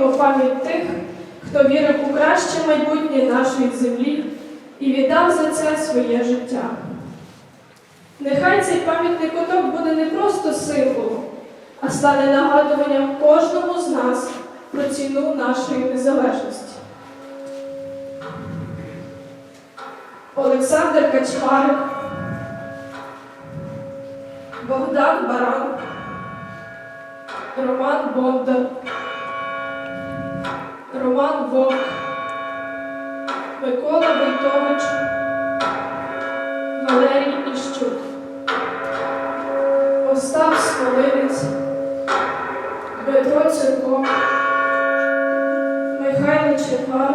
вшануємо пам'ять тих, хто вірив у краще майбутнє нашої землі і віддав за це своє життя. Нехай цей пам'ятний куток буде не просто символом, а стане нагадуванням кожному з нас про ціну нашої незалежності. Олександр Качмарик, Богдан Баран, Роман Бондар, Роман Вовк, Микола Войтович, Валерій Іщук, Остап Смолинець, Дмитро Цирко, Михайло Чепар,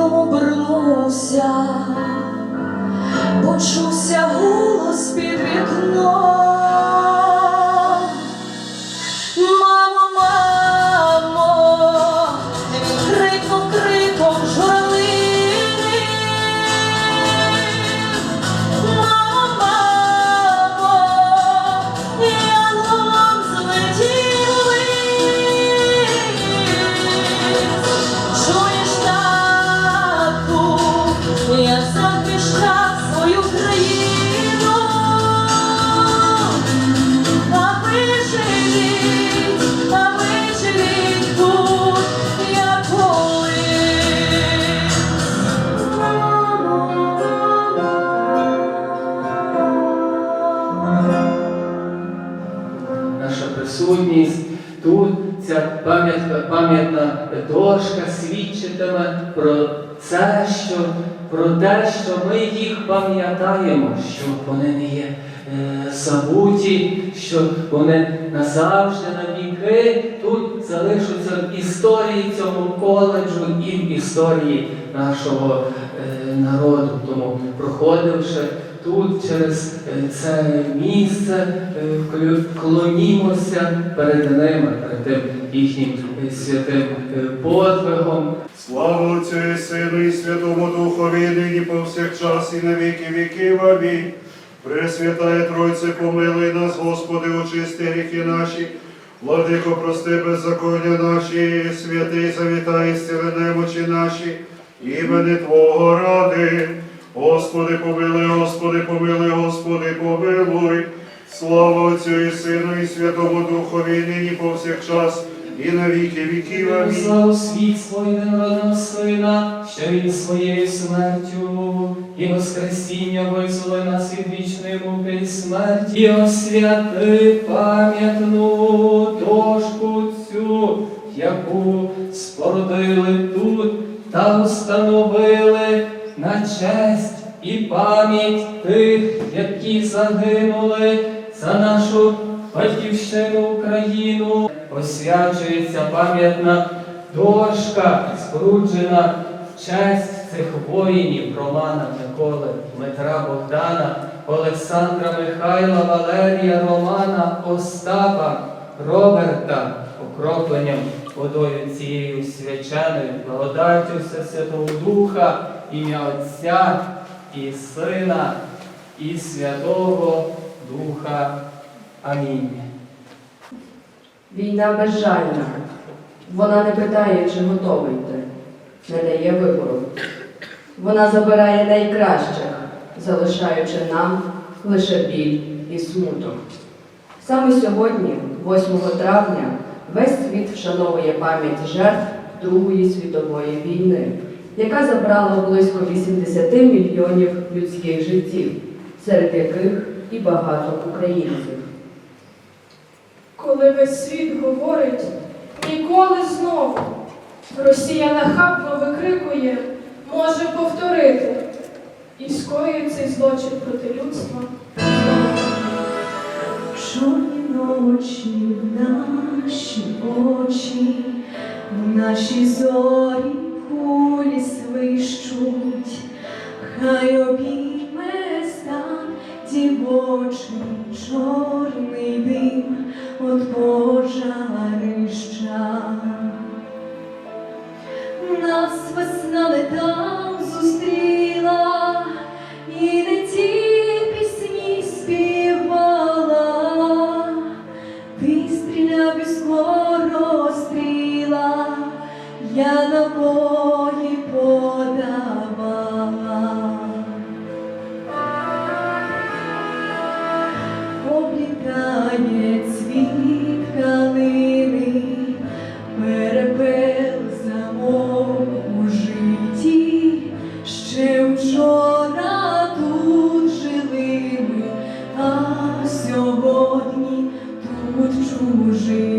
сином обернувся, почувся голос під вікном. Присутність тут, ця пам'ятна дошка свідчитиме про це, що про те, що ми їх пам'ятаємо, що вони не є е, забуті, що вони назавжди на віки тут залишаться в історії цього коледжу і в історії нашого е, народу. Тому проходивши тут через е, це місце, е, вклонімося перед ними, перед тим їхнім е, святим подвигом. Слава Отцю і Сину і Святому Духові, нині повсякчас і на віки віків. Амінь. Пресвятає Тройце, помилуй нас, Господи, очисти гріхи наші. Владико, прости беззаконня наші, святий завітай, зціли немочі наші, імени Твого ради. Господи, помилуй, Господи, помилуй, Господи, помилуй. Слава Отцю і Сину і Святому Духові, нині повсякчас і на віки віків. Амінь. У світ свого єдинородного сина, що він своєю смертю і воскресіння визволи нас від вічної муки і смерті, і освяти пам'ятну дошку цю, яку спорудили тут та установили на честь і пам'ять тих, які загинули за нашу батьківщину Україну. Освячується пам'ятна дошка, споруджена в честь цих воїнів Романа Миколи, Дмитра Богдана, Олександра Михайла, Валерія, Романа, Остапа, Роберта, окропленням водою цією свяченою, благодаттю Всесвятого Духа, ім'я Отця і Сина, і Святого Духа. Амінь. Війна безжальна. Вона не питає, чи готовий ти, не дає вибору. Вона забирає найкращих, залишаючи нам лише біль і смуток. Саме сьогодні, 8 травня, весь світ вшановує пам'ять жертв Другої світової війни, яка забрала близько 80 мільйонів людських життів, серед яких і багато українців. Коли весь світ говорить ніколи знову, Росія нахабно викрикує, може повторити, і скоює цей злочин проти людства. Чорні ночі, наші очі, наші зорі Нас весна не чужиці.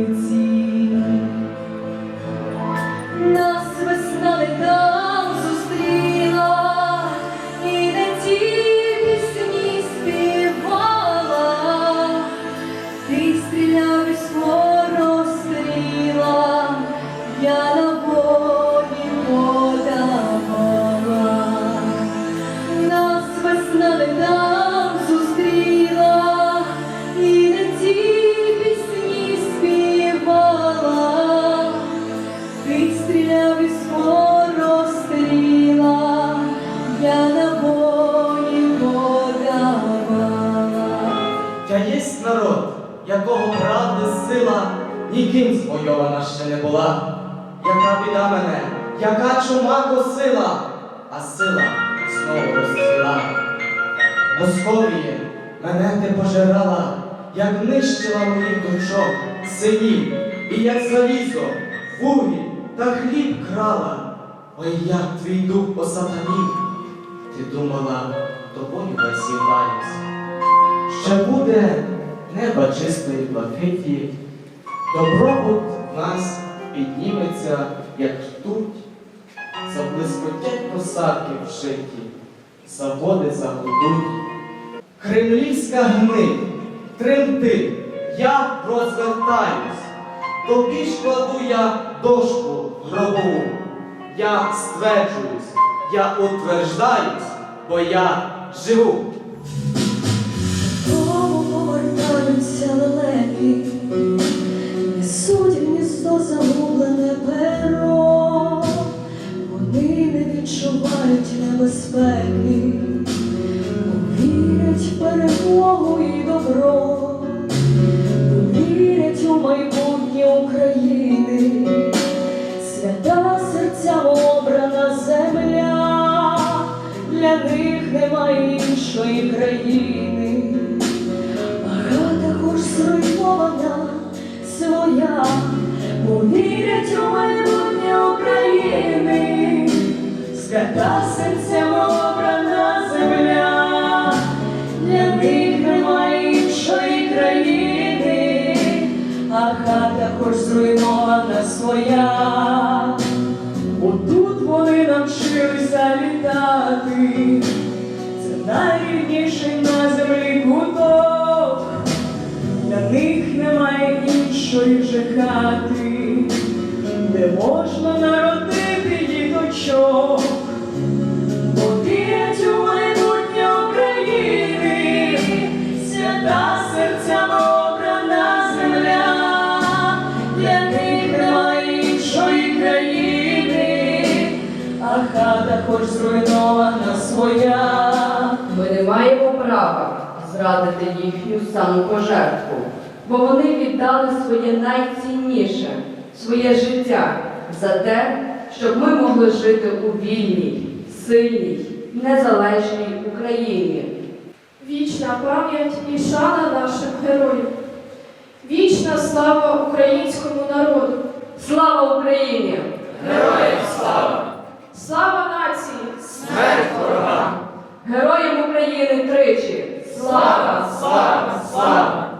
Ніким звойована ще не була. Яка біда мене, яка чума косила, а сила знову розцвіла. Московіє, мене ти пожирала, як нищила моїх дочок, синів, і як залізо, вугіль та хліб крала. Ой, як твій дух посатанів, ти думала, тобою весь єднаюсь. Ще буде неба чистої блакиті, добробут нас підніметься, як ртуть, заблискотять посадки в житті, заводи загудуть. Кремлівська гниль, тремти, я розвертаюсь, тобі ж кладу я дошку гробову. Я стверджуюсь, я утверждаюсь, бо я живу. Небезпеки, повірять в перемогу і добро, повірять у майбутнє України, свята серця обрана земля, для них немає іншої країни. Хата хоч зруйнована своя. Отут вони навчилися літати, це найрідніший на землі куток, для них немає іншої вже хати, де можна народити діточок, своя. Ми не маємо права зрадити їхню саму пожертву, бо вони віддали своє найцінніше, своє життя за те, щоб ми могли жити у вільній, сильній, незалежній Україні. Вічна пам'ять і шана нашим героям. Вічна слава українському народу. Слава Україні! Героям Слава Слава нації! Смерть ворогам! Героям України тричі! Слава, слава, слава!